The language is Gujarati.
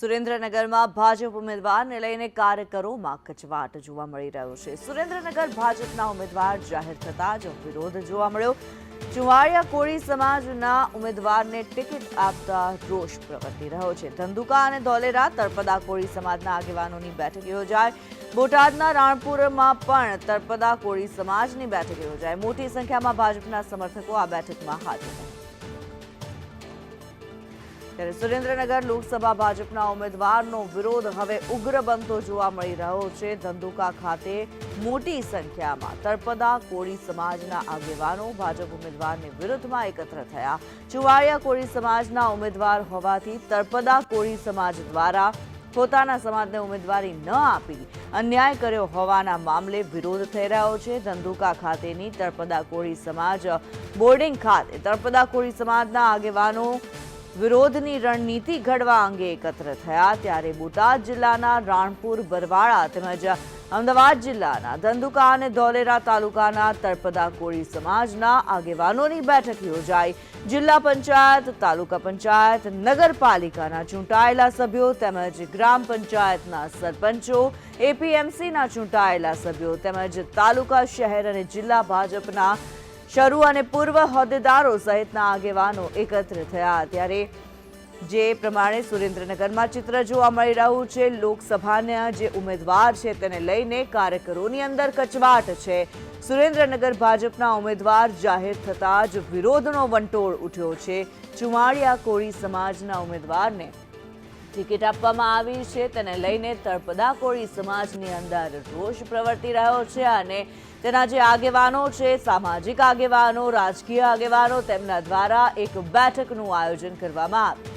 સુરેન્દ્રનગરમાં ભાજપ ઉમેદવારને લઈને કાર્યકરોમાં કચવાટ જોવા મળી રહ્યો છે. સુરેન્દ્રનગર ભાજપના ઉમેદવાર જાહેર થતા જ વિરોધ જોવા મળ્યો. ચુવાડિયા કોળી સમાજના ઉમેદવારને ટિકિટ આપતા રોષ પ્રવર્તી રહ્યો છે. ધંધુકા અને ધોલેરા, તળપદા કોળી સમાજના આગેવાનોની બેઠક યોજાય. બોટાદના રાણપુરમાં પણ તળપદા કોળી સમાજની બેઠક યોજાય. મોટી સંખ્યામાં ભાજપના સમર્થકો આ બેઠકમાં હાજર રહ્યા ત્યારે સુરેન્દ્રનગર લોકસભા ભાજપના ઉમેદવારનો વિરોધ હવે ઉગ્ર બનતો જોવા મળી રહ્યો છે. ધંધુકા ખાતે મોટી સંખ્યામાં તળપદા, કોળી સમાજના આગેવાનો ભાજપ ઉમેદવારની વિરુદ્ધમાં એકત્ર થયા. ચુવાડિયા કોળી સમાજના ઉમેદવાર હોવાથી તળપદા, કોળી સમાજ દ્વારા પોતાના સમાજને ઉમેદવારી ન આપી અન્યાય કર્યો હોવાના મામલે વિરોધ થઈ રહ્યો છે. ધંધુકા ખાતેની તળપદા, કોળી સમાજ બોર્ડિંગ ખાતે તળપદા, કોળી સમાજના આગેવાનો વિરોધની રણનીતિ ઘડવા અંગે એકત્ર થયા ત્યારે બોટાદ જિલ્લાના રાણપુર, બરવાળા તેમજ અમદાવાદ જિલ્લાના ધંધુકા અને ધોલેરા તાલુકાના તળપદા કોળી સમાજના આગેવાનોની બેઠક યોજાઈ. જિલ્લા પંચાયત, તાલુકા પંચાયત, નગરપાલિકાના ચૂંટાયેલા સભ્યો તેમજ ગ્રામ પંચાયતના સરપંચો, એપીએમસીના ચૂંટાયેલા સભ્યો તેમજ તાલુકા, શહેર અને જિલ્લા ભાજપના શરૂ અને પૂર્વ હોદ્દેદારો સહિતના આગેવાનો એકત્ર થયા. ત્યારે જે પ્રમાણે સુરેન્દ્રનગરમાં ચિત્ર જોવા મળી રહ્યું છે, લોકસભાના જે ઉમેદવાર છે તેને લઈને કાર્યકરોની અંદર કચવાટ છે. સુરેન્દ્રનગર ભાજપના ઉમેદવાર જાહેર થતાં જ વિરોધનો વંટોળ ઉઠ્યો છે. ચુમાડિયા કોળી સમાજના ઉમેદવારને ટિકિટ આપવામાં આવી છે. તેને લઈને તળપદા કોળી સમાજની અંદર રોષ પ્રવર્તી રહ્યો છે અને તેના જે આગેવાનો છે, સામાજિક આગેવાનો, રાજકીય આગેવાનો, તેમના દ્વારા એક બેઠકનું આયોજન કરવામાં આવ્યું.